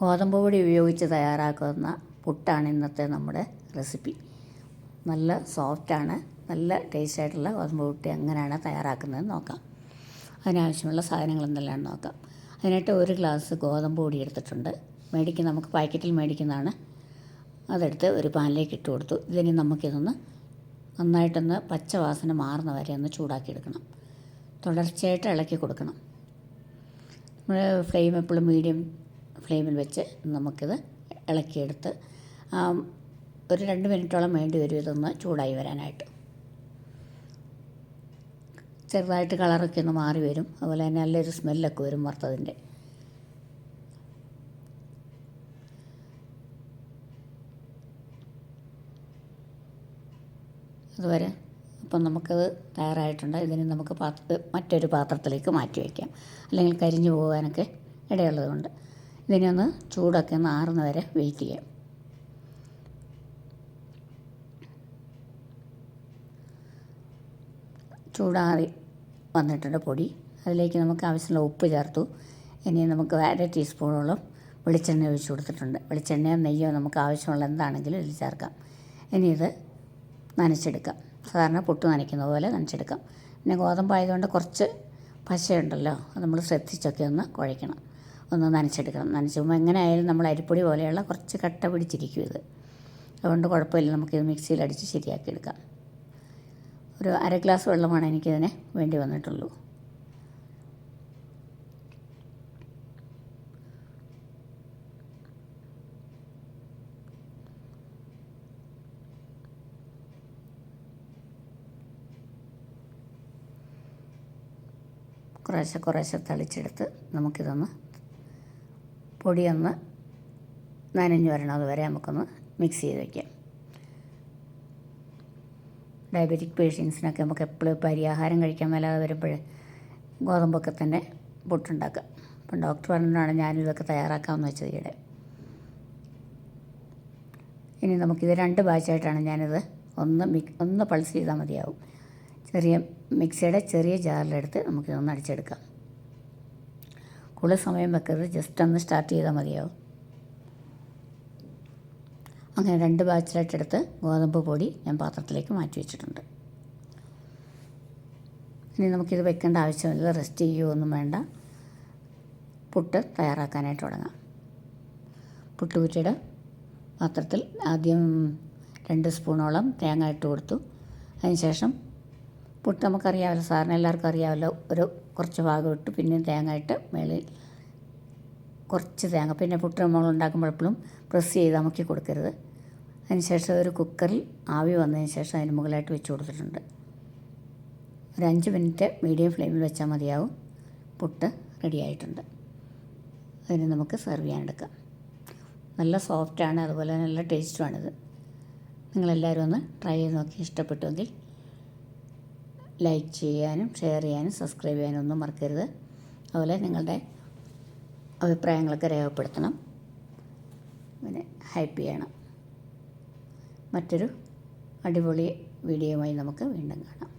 ഗോതമ്പ് പൊടി ഉപയോഗിച്ച് തയ്യാറാക്കുന്ന പുട്ടാണ് ഇന്നത്തെ നമ്മുടെ റെസിപ്പി. നല്ല സോഫ്റ്റാണ് നല്ല ടേസ്റ്റ് ആയിട്ടുള്ള ഗോതമ്പ് പുട്ട് എങ്ങനെയാണ് തയ്യാറാക്കുന്നത് നോക്കാം. അതിനാവശ്യമുള്ള സാധനങ്ങൾ എന്തെല്ലാം നോക്കാം. അതിനായിട്ട് ഒരു ഗ്ലാസ് ഗോതമ്പ് പൊടി എടുത്തിട്ടുണ്ട്. മേടിക്കുന്ന നമുക്ക് പാക്കറ്റിൽ മേടിക്കുന്നതാണ്. അതെടുത്ത് ഒരു പാനിലേക്ക് ഇട്ട് കൊടുത്തു. ഇതിന് നമുക്കിതൊന്ന് നന്നായിട്ടൊന്ന് പച്ചവാസന മാറുന്ന വരെ ഒന്ന് ചൂടാക്കി എടുക്കണം. തുടർച്ചയായിട്ട് ഇളക്കി കൊടുക്കണം. നമ്മൾ ഫ്ലെയിം എപ്പോഴും മീഡിയം ഫ്ലെയിമിൽ വെച്ച് നമുക്കിത് ഇളക്കിയെടുത്ത് ഒരു രണ്ട് മിനിറ്റോളം വേണ്ടി വരും ഇതൊന്ന് ചൂടായി വരാനായിട്ട്. ചെറുതായിട്ട് കളറൊക്കെ ഒന്ന് മാറി വരും. അതുപോലെ തന്നെ നല്ലൊരു സ്മെല്ലൊക്കെ വരും വറുത്തതിന്റെ. അതുവരെ അപ്പം നമുക്കത് തയ്യാറായിട്ടുണ്ട്. ഇതിന് നമുക്ക് പാത്ര മറ്റൊരു പാത്രത്തിലേക്ക് മാറ്റി വയ്ക്കാം. അല്ലെങ്കിൽ കരിഞ്ഞു പോകാനൊക്കെ ഇടയുള്ളതുകൊണ്ട്. ഇതിനെ ഒന്ന് ചൂടൊക്കെ ഒന്ന് ആറുന്ന വരെ വെയിറ്റ് ചെയ്യാം. ചൂടാറി വന്നിട്ടുണ്ട് പൊടി. അതിലേക്ക് നമുക്ക് ആവശ്യമുള്ള ഉപ്പ് ചേർത്തു. ഇനി നമുക്ക് അര ടീസ്പൂണോളം വെളിച്ചെണ്ണ ഒഴിച്ച് കൊടുത്തിട്ടുണ്ട്. വെളിച്ചെണ്ണയോ നെയ്യോ നമുക്ക് ആവശ്യമുള്ള എന്താണെങ്കിലും ഇതിൽ ചേർക്കാം. ഇനി ഇത് നനച്ചെടുക്കാം. സാധാരണ പൊട്ട് നനയ്ക്കുന്ന പോലെ നനച്ചെടുക്കാം. പിന്നെ ഗോതമ്പായതുകൊണ്ട് കുറച്ച് പശയുണ്ടല്ലോ അത് നമ്മൾ ശ്രദ്ധിച്ചൊക്കെ ഒന്ന് കുഴയ്ക്കണം. ഒന്ന് നനച്ചെടുക്കണം. നനച്ചുമ്പോൾ എങ്ങനെ ആയാലും നമ്മൾ അരിപ്പൊടി പോലെയുള്ള കുറച്ച് കട്ട പിടിച്ചിരിക്കും ഇത്. അതുകൊണ്ട് കുഴപ്പമില്ല നമുക്കിത് മിക്സിയിൽ അടിച്ച് ശരിയാക്കി എടുക്കാം ഒരു അര ഗ്ലാസ് വെള്ളമാണ് എനിക്കിതിന് വേണ്ടി വന്നിട്ടുള്ളൂ. കുറേശ്ശെ കുറേശ്ശെ തളിച്ചെടുത്ത് നമുക്കിതൊന്ന് പൊടിയൊന്ന് നനഞ്ഞു വരണം. അതുവരെ നമുക്കൊന്ന് മിക്സ് ചെയ്ത് വയ്ക്കാം ഡയബറ്റിക് പേഷ്യൻസിനൊക്കെ നമുക്ക് എപ്പോഴും ഇപ്പോൾ അരിയാഹാരം കഴിക്കാൻ മേലാതെ വരുമ്പോൾ ഗോതമ്പൊക്കെ തന്നെ പുട്ടുണ്ടാക്കുക അപ്പം ഡോക്ടർ പറഞ്ഞിട്ടാണ് ഞാനിതൊക്കെ തയ്യാറാക്കാമെന്ന് വെച്ചത് ഈയിടെ. ഇനി നമുക്കിത് രണ്ട് ബാച്ചായിട്ടാണ് ഞാനിത് ഒന്ന് മിക് ഒന്ന് പൾസ് ചെയ്താൽ മതിയാവും. ചെറിയ മിക്സിയുടെ ചെറിയ ജാറിലെടുത്ത് നമുക്കിതൊന്ന് അടിച്ചെടുക്കാം. കൂടുതൽ സമയം വെക്കരുത്. ജസ്റ്റ് ഒന്ന് സ്റ്റാർട്ട് ചെയ്താൽ മതിയാവും. അങ്ങനെ രണ്ട് ബാച്ചിലായിട്ടെടുത്ത് ഗോതമ്പ് പൊടി ഞാൻ പാത്രത്തിലേക്ക് മാറ്റി വെച്ചിട്ടുണ്ട്. ഇനി നമുക്കിത് വെക്കേണ്ട ആവശ്യമില്ല. റെസ്റ്റ് ചെയ്യുകയൊന്നും വേണ്ട. പുട്ട് തയ്യാറാക്കാനായിട്ട് തുടങ്ങാം. പുട്ടുകുറ്റിയുടെ പാത്രത്തിൽ ആദ്യം രണ്ട് സ്പൂണോളം തേങ്ങ ഇട്ട് കൊടുത്തു. അതിനുശേഷം പുട്ട് നമുക്കറിയാമല്ലോ സാറിന് എല്ലാവർക്കും അറിയാമല്ലോ. ഒരു കുറച്ച് ഭാഗം ഇട്ട് പിന്നെ തേങ്ങ ഇട്ട് മേളിൽ കുറച്ച് തേങ്ങ. പിന്നെ പുട്ട് നമ്മൾ ഉണ്ടാക്കുമ്പോഴെപ്പോഴും പ്രസ് ചെയ്ത് അമുക്കി കൊടുക്കരുത്. അതിനുശേഷം ഒരു കുക്കറിൽ ആവി വന്നതിന് ശേഷം അതിന് മുകളിലായിട്ട് വെച്ച് കൊടുത്തിട്ടുണ്ട്. ഒരു അഞ്ച് മിനിറ്റ് മീഡിയം ഫ്ലെയിമിൽ വെച്ചാൽ മതിയാവും. പുട്ട് റെഡി ആയിട്ടുണ്ട് അതിന് നമുക്ക് സെർവ് ചെയ്യാൻ എടുക്കാം നല്ല സോഫ്റ്റാണ് അതുപോലെ നല്ല ടേസ്റ്റുമാണിത് നിങ്ങളെല്ലാവരും ഒന്ന് ട്രൈ ചെയ്ത് നോക്കി ഇഷ്ടപ്പെട്ടുവെങ്കിൽ ലൈക്ക് ചെയ്യാനും ഷെയർ ചെയ്യാനും സബ്സ്ക്രൈബ് ചെയ്യാനും ഒന്നും മറക്കരുത്. അതുപോലെ നിങ്ങളുടെ അഭിപ്രായങ്ങളൊക്കെ രേഖപ്പെടുത്തണം. പിന്നെ ഹാപ്പി ആണ് മറ്റൊരു അടിപൊളി വീഡിയോയുമായി നമുക്ക് വീണ്ടും കാണാം.